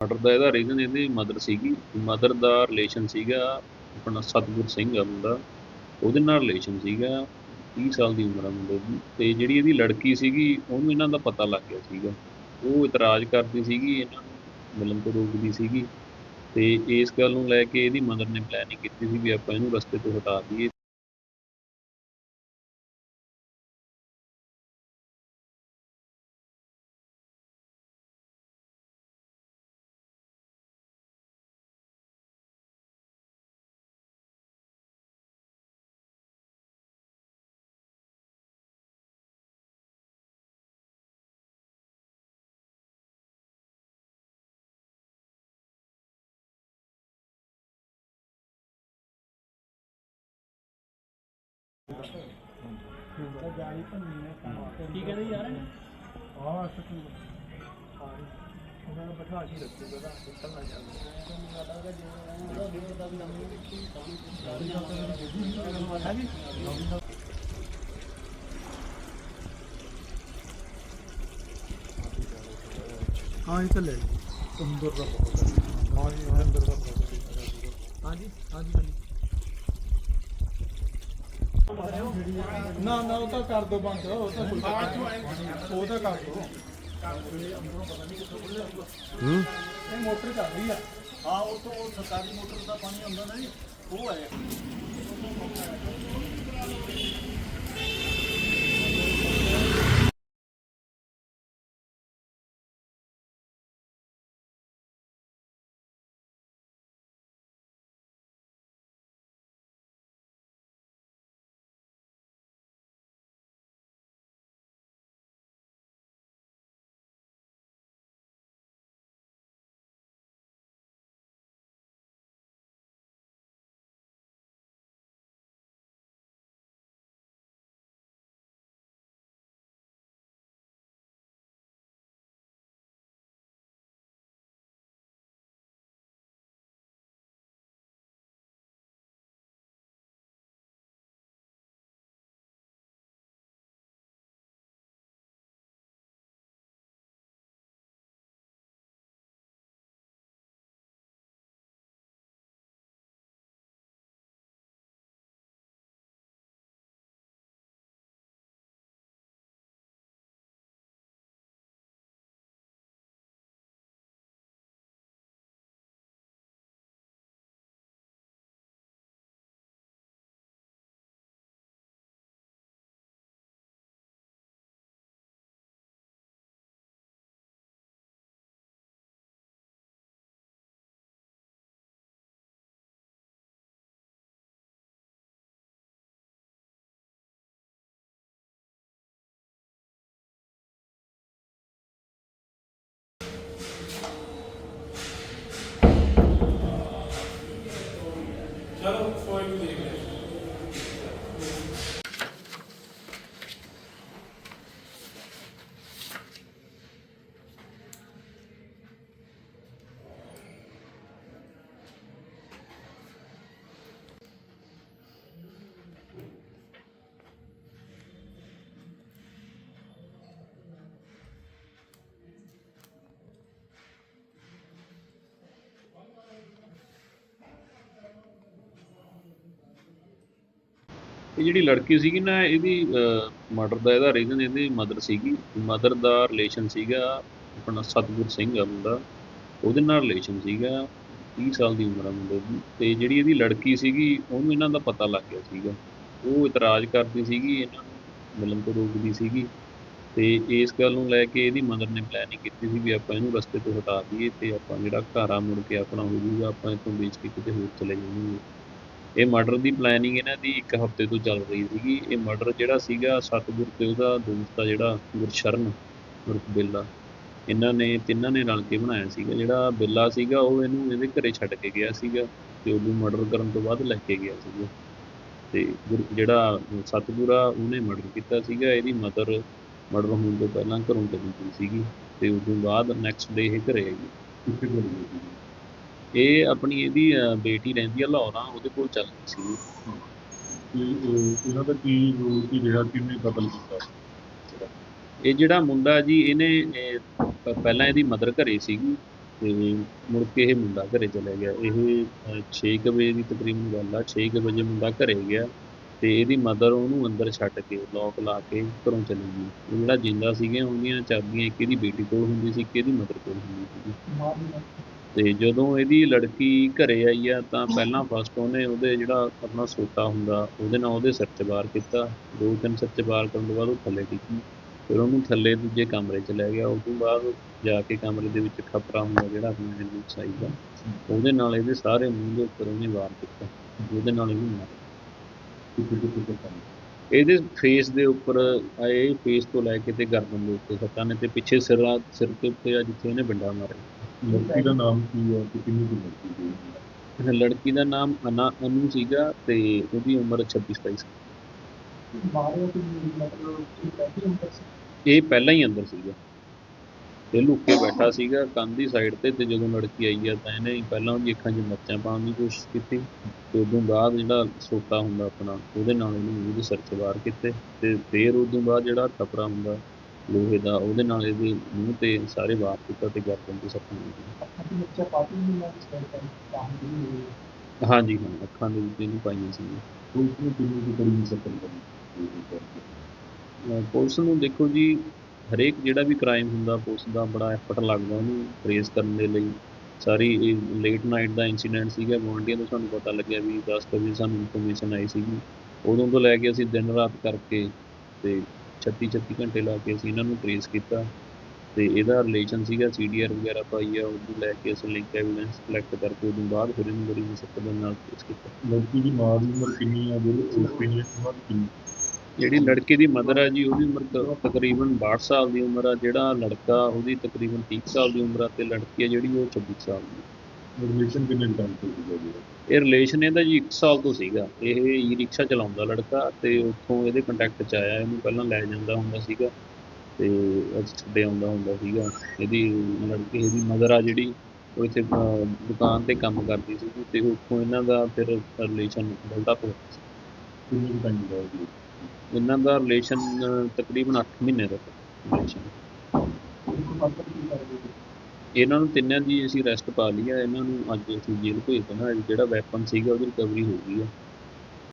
Murder ਦਾ ਇਹਦਾ reason ਇਹਦੀ mother ਸੀਗੀ ਮਦਰ ਦਾ ਰਿਲੇਸ਼ਨ ਸੀਗਾ ਆਪਣਾ ਸਤਗੁਰ ਸਿੰਘ ਆ ਮੁੰਡਾ, ਉਹਦੇ ਨਾਲ ਰਿਲੇਸ਼ਨ ਸੀਗਾ 30 ਸਾਲ ਦੀ ਉਮਰ ਆ ਮੁੰਡੇ ਦੀ, ਤੇ ਜਿਹੜੀ ਇਹਦੀ ਲੜਕੀ ਸੀਗੀ ਉਹਨੂੰ ਇਹਨਾਂ ਦਾ ਪਤਾ ਲੱਗ ਗਿਆ ਸੀਗਾ। ਉਹ ਇਤਰਾਜ਼ ਕਰਦੀ ਸੀਗੀ, ਇਹਨਾਂ ਨੂੰ ਮਿਲਣ ਤੋਂ ਰੋਕਦੀ ਸੀਗੀ, ਤੇ ਇਸ ਗੱਲ ਨੂੰ ਲੈ ਕੇ ਇਹਦੀ ਮਦਰ ਨੇ ਪਲੈਨਿੰਗ ਕੀਤੀ ਸੀ ਵੀ ਆਪਾਂ ਇਹਨੂੰ ਰਸਤੇ ਤੋਂ ਹਟਾ ਦਈਏ। ਕੀ ਕਹਿੰਦੇ ਯਾਰ? ਉਹਨਾਂ ਨੂੰ ਬਿਠਾ ਕੇ ਹਾਂ ਇਹ ਚੱਲੇ ਅੰਦਰ ਦਾ ਹਾਂ। ਜੀ ਅੰਦਰ ਦਾ ਹਾਂਜੀ ਹਾਂਜੀ ਹਾਂਜੀ ਨਾ ਨਾ ਉਹ ਤਾਂ ਕਰ ਦੋ ਬੰਦ ਉਹ ਤਾਂ ਕੋਈ। ਉਹ ਤਾਂ ਕਰ ਦੋ। ਹੂੰ? ਇਹ ਮੋਟਰ ਚੱਲ ਰਹੀ ਆ। ਹਾਂ ਉਹ ਤੋਂ ਉਹ ਸਰਕਾਰੀ ਮੋਟਰ ਦਾ ਪਾਣੀ ਆਉਂਦਾ ਨਾ ਜੀ ਉਹ ਹੈ ਇਹ ਜਿਹੜੀ ਲੜਕੀ ਸੀਗੀ ਨਾ ਇਹਦੀ ਮਰਡਰ ਦਾ ਇਹਦਾ ਰੀਜ਼ਨ ਇਹਦੀ ਮਦਰ ਸੀਗੀ। ਮਦਰ ਦਾ ਰਿਲੇਸ਼ਨ ਸੀਗਾ, ਆਪਣਾ ਸਤਗੁਰ ਸਿੰਘ ਆ ਮੁੰਡਾ। ਉਹਦੇ ਨਾਲ ਰਿਲੇਸ਼ਨ ਸੀਗਾ 30 ਸਾਲ ਦੀ ਉਮਰ ਆ ਮੁੰਡੇ ਦੀ। ਤੇ ਜਿਹੜੀ ਇਹਦੀ ਲੜਕੀ ਸੀਗੀ, ਉਹਨੂੰ ਇਹਨਾਂ ਦਾ ਪਤਾ ਲੱਗ ਗਿਆ ਸੀਗਾ। ਉਹ ਇਤਰਾਜ਼ ਕਰਦੀ ਸੀਗੀ, ਇਹਨਾਂ ਨੂੰ ਮਿਲਣ ਤੋਂ ਰੋਕਦੀ ਸੀਗੀ। ਤੇ ਇਸ ਗੱਲ ਨੂੰ ਲੈ ਕੇ ਇਹਦੀ ਮਦਰ ਨੇ ਪਲੈਨਿੰਗ ਕੀਤੀ ਸੀ ਵੀ ਆਪਾਂ ਇਹਨੂੰ ਰਸਤੇ ਤੋਂ ਹਟਾ ਦਈਏ ਤੇ ਆਪਾਂ ਜਿਹੜਾ ਘਰ ਆ ਮੁੜ ਕੇ ਆਪਣਾ ਹੋ ਜਾਊਗਾ ਆਪਾਂ ਇੱਥੋਂ ਵੇਚ ਕੇ ਕਿਤੇ ਹੋਰ ਚਲੇ ਜਾਵਾਂਗੇ ਇਹ ਮਰਡਰ ਦੀ ਪਲੈਨਿੰਗ ਇਹਨਾਂ ਦੀ ਇੱਕ ਹਫ਼ਤੇ ਤੋਂ ਚੱਲ ਰਹੀ ਸੀਗੀ। ਇਹ ਮਰਡਰ ਜਿਹੜਾ ਸੀਗਾ, ਸਤਿਗੁਰ ਤੇ ਉਹਦਾ ਦੋਸਤ ਆ ਜਿਹੜਾ ਗੁਰਸ਼ਰਨ ਉਰਫ ਬੇਲਾ। ਇਹਨਾਂ ਨੇ ਤਿੰਨਾਂ ਨੇ ਰਲ ਕੇ ਬਣਾਇਆ ਸੀਗਾ। ਜਿਹੜਾ ਬੇਲਾ ਸੀਗਾ, ਉਹ ਇਹਨੂੰ ਇਹਦੇ ਘਰੇ ਛੱਡ ਕੇ ਗਿਆ ਸੀਗਾ ਤੇ ਉਹਨੂੰ ਮਰਡਰ ਕਰਨ ਤੋਂ ਬਾਅਦ ਲੈ ਕੇ ਗਿਆ ਸੀਗਾ। ਤੇ ਗੁਰ- ਜਿਹੜਾ ਸਤਿਗੁਰ ਆ, ਉਹਨੇ ਮਰਡਰ ਕੀਤਾ ਸੀਗਾ। ਇਹਦੀ ਮਦਰ ਮਰਡਰ ਹੋਣ ਤੋਂ ਪਹਿਲਾਂ ਘਰੋਂ ਚਲੀ ਗਈ ਸੀਗੀ ਤੇ ਉਸ ਤੋਂ ਬਾਅਦ ਨੈਕਸਟ ਡੇ ਇਹ ਘਰੇ ਆਈ। ਇਹ ਆਪਣੀ ਇਹਦੀ ਬੇਟੀ ਰਹਿੰਦੀ ਆ ਲਾਹੌਰਾਂ ਉਹਦੇ ਕੋਲ ਚੱਲ ਗਈ ਸੀ। ਇਹਨਾਂ ਦਾ ਕੀ ਰੋਲ ਕੀ ਰਿਹਾ ਕਿੰਨੇ ਕਤਲ ਕੀਤਾ? ਇਹ ਜਿਹੜਾ ਮੁੰਡਾ ਜੀ ਇਹਨੇ ਪਹਿਲਾਂ ਇਹਦੀ ਮਦਰ ਘਰੇ ਸੀਗੀ ਤੇ ਮੁੜ ਕੇ ਇਹ ਮੁੰਡਾ ਘਰੇ ਚਲਾ ਗਿਆ। ਇਹ 6 ਵਜੇ ਦੀ ਤਕਰੀਬਨ ਗੱਲ ਆ 6 ਵਜੇ ਮੁੰਡਾ ਘਰੇ ਗਿਆ ਤੇ ਇਹਦੀ ਮਦਰ ਉਹਨੂੰ ਅੰਦਰ ਛੱਡ ਕੇ ਲੋਕ ਲਾ ਕੇ ਘਰੋਂ ਚਲੀ ਗਈ। ਉਹ ਜਿਹੜਾ ਜਿੰਦਾ ਸੀਗੇ ਉਹਦੀਆਂ ਚਾਬੀਆਂ ਇੱਕ ਇਹਦੀ ਬੇਟੀ ਕੋਲ ਹੁੰਦੀ ਸੀ ਇੱਕ ਇਹਦੀ ਮਦਰ ਕੋਲ ਹੁੰਦੀ ਸੀ ਤੇ ਜਦੋਂ ਇਹਦੀ ਲੜਕੀ ਘਰੇ ਆਈ ਆ, ਤਾਂ ਪਹਿਲਾਂ ਫਸਟ ਉਹਨੇ ਉਹਦੇ ਜਿਹੜਾ ਆਪਣਾ ਸੋਟਾ ਹੁੰਦਾ, ਉਹਦੇ ਨਾਲ ਉਹਦੇ ਸਿਰ 'ਚ ਵਾਰ ਕੀਤਾ। ਦੋ ਤਿੰਨ ਸਿਰ 'ਚ ਵਾਰ ਕਰਨ ਤੋਂ ਬਾਅਦ ਉਹ ਥੱਲੇ ਡਿੱਗੀ। ਫਿਰ ਉਹਨੂੰ ਥੱਲੇ ਦੂਜੇ ਕਮਰੇ 'ਚ ਲੈ ਗਿਆ। ਉਸ ਤੋਂ ਬਾਅਦ ਜਾ ਕੇ ਕਮਰੇ ਦੇ ਵਿੱਚ ਖਪਰਾ ਹੁੰਦਾ ਜਿਹੜਾ ਆਪਣਾ ਇਹਨੂੰ ਸਾਈਜ਼ ਦਾ ਉਹਦੇ ਨਾਲ ਇਹਦੇ ਸਾਰੇ ਮੂੰਹ ਦੇ ਉੱਪਰ ਉਹਨੇ ਵਾਰ ਕੀਤਾ। ਉਹਦੇ ਨਾਲ ਇਹਨੂੰ ਮਾਰਿਆ। ਇਹਦੇ ਫੇਸ ਦੇ ਉੱਪਰ ਆਏ ਫੇਸ ਤੋਂ ਲੈ ਕੇ ਤੇ ਗਰਦਨ ਦੇ ਉੱਤੇ ਸੱਟਾਂ ਨੇ ਤੇ ਪਿੱਛੇ ਸਿਰ ਸਿਰ ਤੇ ਉੱਤੇ ਆ ਜਿੱਥੇ ਉਹਨੇ ਡੰਡਾ ਮਾਰਿਆ। ਲੜਕੀ ਦਾ ਨਾਮ ਕੀ ਹੈ ਤੇ ਕਿੰਨੀ ਕੁ ਲੜਕੀ ਸੀ ਇਹ ਲੜਕੀ ਦਾ ਨਾਮ ਅਨਾ ਅਨੂ ਸੀਗਾ ਤੇ ਉਹਦੀ ਉਮਰ 26 27 ਸੀ। ਇਹ ਪਹਿਲਾਂ ਹੀ ਅੰਦਰ ਸੀਗਾ। ਇਹ ਲੁੱਕ ਕੇ ਬੈਠਾ ਸੀਗਾ ਕੰਧ ਦੀ ਸਾਈਡ ਤੇ ਤੇ ਜਦੋਂ ਲੜਕੀ ਆਈ ਆ ਤਾਂ ਇਹਨੇ ਪਹਿਲਾਂ ਉਹਦੀ ਅੱਖਾਂ 'ਚ ਮਿਰਚਾਂ ਪਾਉਣ ਦੀ ਕੋਸ਼ਿਸ਼ ਕੀਤੀ ਤੇ ਉਦੋਂ ਬਾਅਦ ਜਿਹੜਾ ਸੋਟਾ ਹੁੰਦਾ ਆਪਣਾ ਉਹਦੇ ਨਾਲ ਇਹਨੂੰ ਉਹਦੇ ਸਿਰ 'ਚ ਵਾਰ ਕੀਤੇ ਤੇ ਫਿਰ ਉਦੋਂ ਬਾਅਦ ਜਿਹੜਾ ਟਪਰਾ ਹੁੰਦਾ ਲੋਹੇ ਦਾ ਉਹਦੇ ਨਾਲ ਇਹਦੇ ਮੂੰਹ ਤੇ ਸਾਰੇ ਵਾਰ ਕੀਤਾ ਤੇ ਗਰਦਨ ਤੇ ਸੱਟਾਂ ਲੱਗੀਆਂ ਹਾਂਜੀ ਹਾਂ ਅੱਖਾਂ ਦੇ ਵਿੱਚ ਇਹਨੂੰ ਪਾਈਆਂ ਸੀ। ਪੁਲਿਸ ਨੇ ਕਿੰਨੀ ਪੁਲਿਸ ਦੇਖੋ ਜੀ ਹਰੇਕ ਜਿਹੜਾ ਵੀ ਕ੍ਰਾਈਮ ਹੁੰਦਾ ਪੁਲਿਸ ਦਾ ਬੜਾ ਐਫਰਟ ਲੱਗਦਾ ਉਹਨੂੰ ਟ੍ਰੇਸ ਕਰਨ ਦੇ ਲਈ। ਸਾਰੀ ਇਹ ਲੇਟ ਨਾਈਟ ਦਾ ਇਨਸੀਡੈਂਟ ਸੀਗਾ ਗੁਆਂਢੀਆਂ ਤੋਂ ਸਾਨੂੰ ਪਤਾ ਲੱਗਿਆ ਵੀ 10 ਕੁ ਵਜੇ ਸਾਨੂੰ ਇਨਫੋਰਮੇਸ਼ਨ ਆਈ ਸੀਗੀ। ਉਦੋਂ ਤੋਂ ਲੈ ਕੇ ਅਸੀਂ ਦਿਨ ਰਾਤ ਕਰਕੇ ਤੇ 36 36 ਘੰਟੇ ਲਾ ਕੇ ਅਸੀਂ ਇਹਨਾਂ ਨੂੰ ਟ੍ਰੇਸ ਕੀਤਾ ਤੇ ਇਹਦਾ ਰਿਲੇਸ਼ਨ ਸੀਗਾ ਸੀਡੀਆਰ ਵਗੈਰਾ ਪਾਈ ਆ ਉਹਨੂੰ ਲੈ ਕੇ ਅਸੀਂ ਲਿੰਕ ਐਵੀਡੈਂਸ ਕਲੈਕਟ ਕਰਕੇ ਉਦੋਂ ਬਾਅਦ ਫਿਰ ਇਹਨੂੰ ਬੜੀ ਮੁਸ਼ਕਲ ਦੇ ਨਾਲ ਟ੍ਰੇਸ ਕੀਤਾ। ਲੜਕੀ ਦੀ ਮਾਂ ਦੀ ਉਮਰ ਕਿੰਨੀ ਹੈ ਜਿਹੜੇ ਉਸਪੀ ਨੇ ਉਹਨਾਂ ਦੀ ਕਿੰਨੀ? ਜਿਹੜੀ ਲੜਕੇ ਦੀ ਮਦਰ ਆ ਜੀ ਉਹਦੀ ਉਮਰ ਤਕਰੀਬਨ 62 ਸਾਲ ਦੀ ਉਮਰ ਆ ਜਿਹੜਾ ਲੜਕਾ ਉਹਦੀ ਤਕਰੀਬਨ 30 ਸਾਲ ਦੀ ਉਮਰ ਆ ਤੇ ਲੜਕੀ ਆ ਜਿਹੜੀ ਉਹ 26 ਸਾਲ ਦੀ। ਰਿਲੇਸ਼ਨ ਕਿੰਨੇ ਟਾਈਮ ਤੋਂ ਸੀਗਾ ਜੀ? ਇਹ ਰਿਲੇਸ਼ਨ ਇਹਦਾ ਜੀ 1 ਸਾਲ ਤੋਂ ਸੀਗਾ। ਇਹ ਈ ਰਿਕਸ਼ਾ ਚਲਾਉਂਦਾ ਲੜਕਾ ਤੇ ਉੱਥੋਂ ਇਹਦੇ ਕੰਟੈਕਟ 'ਚ ਆਇਆ। ਇਹਨੂੰ ਪਹਿਲਾਂ ਲੈ ਜਾਂਦਾ ਹੁੰਦਾ ਸੀਗਾ ਤੇ ਅੱਜ ਛੱਡੇ ਆਉਂਦਾ ਹੁੰਦਾ ਸੀਗਾ। ਇਹਦੀ ਲੜਕੀ ਇਹਦੀ ਮਦਰ ਆ ਜਿਹੜੀ ਉਹ ਇੱਥੇ ਦੁਕਾਨ ਤੇ ਕੰਮ ਕਰਦੀ ਸੀ ਤੇ ਉੱਥੋਂ ਇਹਨਾਂ ਦਾ ਫਿਰ ਰਿਲੇਸ਼ਨ ਬਿਲਡਅਪ ਹੋਇਆ ਸੀ। ਕਿੰਨੇ ਟਾਈਮ ਦਾ ਜੀ ਇਹਨਾਂ ਦਾ ਰਿਲੇਸ਼ਨ ਤਕਰੀਬਨ 8 ਮਹੀਨੇ ਦਾ ਰਿਲੇਸ਼ਨ ਇਹਨਾਂ ਨੂੰ ਤਿੰਨਾਂ ਦੀ ਅਸੀਂ ਅਰੈਸਟ ਪਾ ਲਈ ਆ, ਇਹਨਾਂ ਨੂੰ ਅੱਜ ਅਸੀਂ ਜੇਲ੍ਹ ਭੇਜ ਦੇਣਾ, ਜਿਹੜਾ ਵੈਪਨ ਸੀਗਾ ਉਹਦੀ ਰਿਕਵਰੀ ਹੋ ਗਈ ਆ।